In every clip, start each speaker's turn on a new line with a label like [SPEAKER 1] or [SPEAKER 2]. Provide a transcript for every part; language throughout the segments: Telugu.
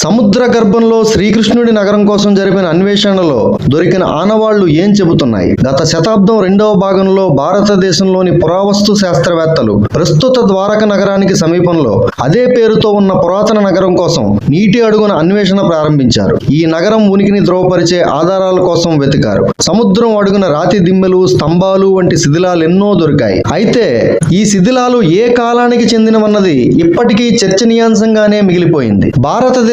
[SPEAKER 1] సముద్ర గర్భంలో శ్రీకృష్ణుడి నగరం కోసం జరిపిన అన్వేషణలో దొరికిన ఆనవాళ్ళు ఏం చెబుతున్నాయి? గత శతాబ్దం రెండవ భాగంలో భారతదేశంలోని పురావస్తు శాస్త్రవేత్తలు ప్రస్తుత ద్వారక నగరానికి సమీపంలో అదే పేరుతో ఉన్న పురాతన నగరం కోసం నీటి అడుగున అన్వేషణ ప్రారంభించారు. ఈ నగరం ఉనికిని ధృవపరిచే ఆధారాల కోసం వెతికారు. సముద్రం అడుగున రాతి దిమ్మెలు స్తంభాలు వంటి శిథిలాలు ఎన్నో దొరికాయి. అయితే ఈ శిథిలాలు ఏ కాలానికి చెందినవన్నది ఇప్పటికీ చర్చనీయాంశంగానే మిగిలిపోయింది.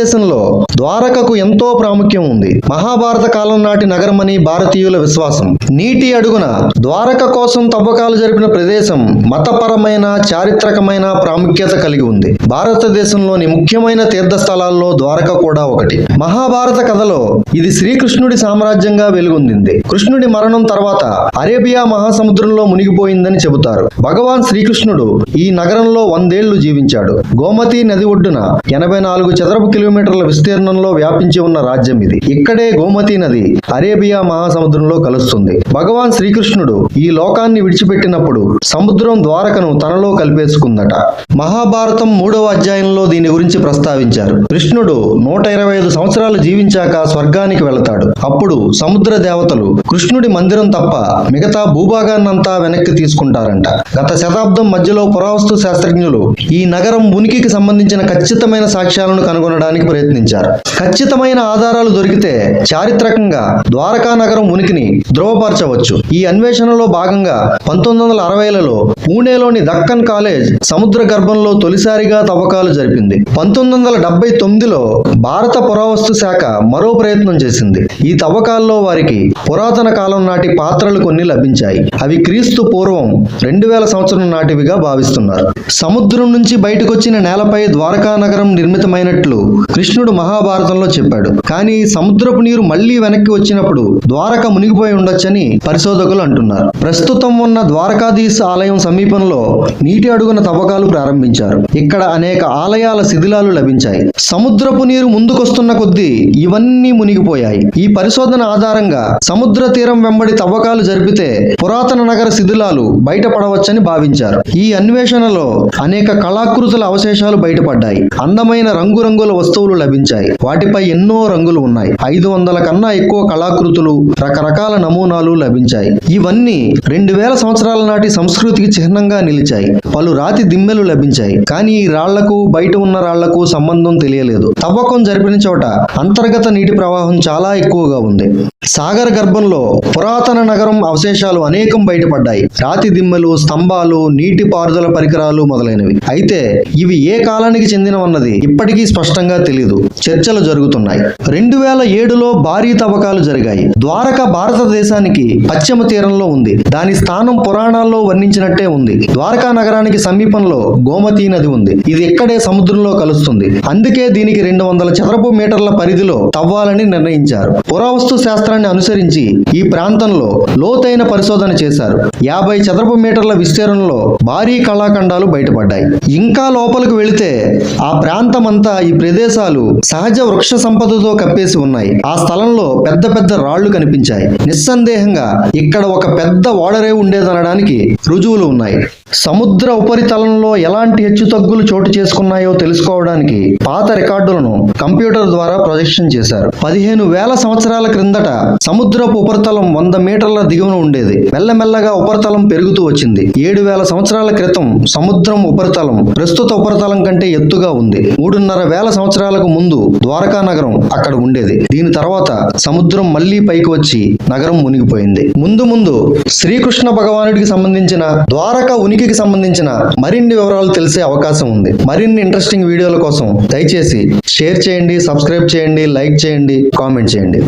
[SPEAKER 1] భారతదేశంలో ద్వారకకు ఎంతో ప్రాముఖ్యం ఉంది. మహాభారత కాలం నాటి నగరమని భారతీయుల విశ్వాసం. నీటి అడుగున ద్వారక కోసం తవ్వకాలు జరిపిన ప్రదేశం మతపరమైన చారిత్రకమైన ప్రాముఖ్యత కలిగి ఉంది. భారతదేశంలోని ముఖ్యమైన తీర్థస్థలాల్లో ద్వారక కూడా ఒకటి. మహాభారత కథలో ఇది శ్రీకృష్ణుడి సామ్రాజ్యంగా వెలుగొందింది. కృష్ణుడి మరణం తర్వాత అరేబియా మహాసముద్రంలో మునిగిపోయిందని చెబుతారు. భగవాన్ శ్రీకృష్ణుడు ఈ నగరంలో వందేళ్ళు జీవించాడు. గోమతి నది ఒడ్డున ఎనభై నాలుగు చదరపు కిలోమీటర్ కిలోమీటర్ల విస్తీర్ణంలో వ్యాపించి ఉన్న రాజ్యం ఇది. ఇక్కడే గోమతి నది అరేబియా మహాసముద్రంలో కలుస్తుంది. భగవాన్ శ్రీకృష్ణుడు ఈ లోకాన్ని విడిచిపెట్టినప్పుడు సముద్రం ద్వారకను తనలో కలిపేసుకుందట. మహాభారతం మూడవ అధ్యాయంలో దీని గురించి ప్రస్తావించారు. కృష్ణుడు నూట ఇరవై ఐదు సంవత్సరాలు జీవించాక స్వర్గానికి వెళతాడు. అప్పుడు సముద్ర దేవతలు కృష్ణుడి మందిరం తప్ప మిగతా భూభాగాన్నంతా వెనక్కి తీసుకుంటారంట. గత శతాబ్దం మధ్యలో పురావస్తు శాస్త్రజ్ఞులు ఈ నగరం ఉనికికి సంబంధించిన ఖచ్చితమైన సాక్ష్యాలను కనుగొనడానికి ప్రయత్నించారు. ఖచ్చితమైన ఆధారాలు దొరికితే చారిత్రకంగా ద్వారకా నగరం ఉనికిని ధృవపరచవచ్చు. ఈ అన్వేషణలో భాగంగా పంతొమ్మిది వందల అరవైలలో పూణేలోని దక్కన్ కాలేజ్ సముద్ర గర్భంలో తొలిసారిగా తవ్వకాలు జరిపింది. పంతొమ్మిది వందల డెబ్బై తొమ్మిదిలో భారత పురావస్తు శాఖ మరో ప్రయత్నం చేసింది. ఈ తవ్వకాల్లో వారికి పురాతన కాలం నాటి పాత్రలు కొన్ని లభించాయి. అవి క్రీస్తు పూర్వం రెండు వేల సంవత్సరం నాటివిగా భావిస్తున్నారు. సముద్రం నుంచి బయటకొచ్చిన నేలపై ద్వారకా నగరం నిర్మితమైనట్లు కృష్ణుడు మహాభారతంలో చెప్పాడు. కానీ సముద్రపు నీరు మళ్ళీ వెనక్కి వచ్చినప్పుడు ద్వారక మునిగిపోయి ఉండొచ్చని పరిశోధకులు అంటున్నారు. ప్రస్తుతం ఉన్న ద్వారకాధీశ్ ఆలయం సమీపంలో నీటి అడుగున తవ్వకాలు ప్రారంభించారు. ఇక్కడ అనేక ఆలయాల శిథిలాలు లభించాయి. సముద్రపు నీరు ముందుకొస్తున్న కొద్దీ ఇవన్నీ మునిగిపోయాయి. ఈ పరిశోధన ఆధారంగా సముద్ర తీరం వెంబడి తవ్వకాలు జరిపితే పురాతన నగర శిథిలాలు బయటపడవచ్చని భావించారు. ఈ అన్వేషణలో అనేక కళాకృతుల అవశేషాలు బయటపడ్డాయి. అందమైన రంగురంగుల వస్తువులు లభించాయి. వాటిపై ఎన్నో రంగులు ఉన్నాయి. ఐదు వందల కన్నా ఎక్కువ కళాకృతులు రకరకాల నమూనాలు లభించాయి. ఇవన్నీ రెండు వేల సంవత్సరాల నాటి సంస్కృతికి చిహ్నంగా నిలిచాయి. పలు రాతి దిమ్మెలు లభించాయి. కానీ ఈ రాళ్ళకు బయట ఉన్న రాళ్ళకు సంబంధం తెలియలేదు. తవ్వకం జరిపిన చోట అంతర్గత నీటి ప్రవాహం చాలా ఎక్కువగా ఉంది. సాగర గర్భంలో పురాతన నగరం అవశేషాలు అనేకం బయటపడ్డాయి. రాతి దిమ్మెలు స్తంభాలు నీటి పారుదల పరికరాలు మొదలైనవి. అయితే ఇవి ఏ కాలానికి చెందినవన్నది ఇప్పటికీ స్పష్టంగా తెలియదు చర్చలు జరుగుతున్నాయి. రెండు వేల ఏడులో భారీ తవ్వకాలు జరిగాయి. ద్వారక భారతదేశానికి పశ్చిమ తీరంలో ఉంది. దాని స్థానం పురాణాల్లో వర్ణించినట్టే ఉంది. ద్వారకా నగరానికి సమీపంలో గోమతీ నది ఉంది. ఇది ఇక్కడే సముద్రంలో కలుస్తుంది. అందుకే దీనికి రెండు వందల చదరపు మీటర్ల పరిధిలో తవ్వాలని నిర్ణయించారు. పురావస్తు శాస్త్రాన్ని అనుసరించి ఈ ప్రాంతంలో లోతైన పరిశోధన చేశారు. యాభై చదరపు మీటర్ల విస్తీర్ణంలో భారీ కళాఖండాలు బయటపడ్డాయి. ఇంకా లోపలికి వెళితే ఆ ప్రాంతమంతా ఈ ప్రదేశాలు సహజ వృక్ష సంపదతో కప్పేసి ఉన్నాయి. ఆ స్థలంలో పెద్ద పెద్ద రాళ్ళు కనిపించాయి. నిస్సందేహంగా ఇక్కడ ఒక పెద్ద ఓడరే ఉండేదనడానికి రుజువులు ఉన్నాయి. సముద్ర ఉపరితలంలో ఎలాంటి హెచ్చుతగ్గులు చోటు చేసుకున్నాయో తెలుసుకోవడానికి పాత రికార్డులను కంప్యూటర్ ద్వారా ప్రొజెక్షన్ చేశారు. పదిహేను వేల సంవత్సరాల క్రిందట సముద్రపు ఉపరితలం వంద మీటర్ల దిగువన ఉండేది. మెల్లమెల్లగా ఉపరితలం పెరుగుతూ వచ్చింది. ఏడు వేల సంవత్సరాల క్రితం సముద్రం ఉపరితలం ప్రస్తుత ఉపరితలం కంటే ఎత్తుగా ఉంది. మూడున్నర వేల సంవత్సరాల సంవత్సరాలకు ముందు ద్వారకా నగరం అక్కడ ఉండేది. దీని తర్వాత సముద్రం మళ్ళీ పైకి వచ్చి నగరం మునిగిపోయింది. ముందు ముందు శ్రీకృష్ణ భగవానుడికి సంబంధించిన ద్వారక ఉనికికి సంబంధించిన మరిన్ని వివరాలు తెలిసే అవకాశం ఉంది. మరిన్ని ఇంట్రెస్టింగ్ వీడియోల కోసం దయచేసి షేర్ చేయండి సబ్స్క్రైబ్ చేయండి లైక్ చేయండి కామెంట్ చేయండి.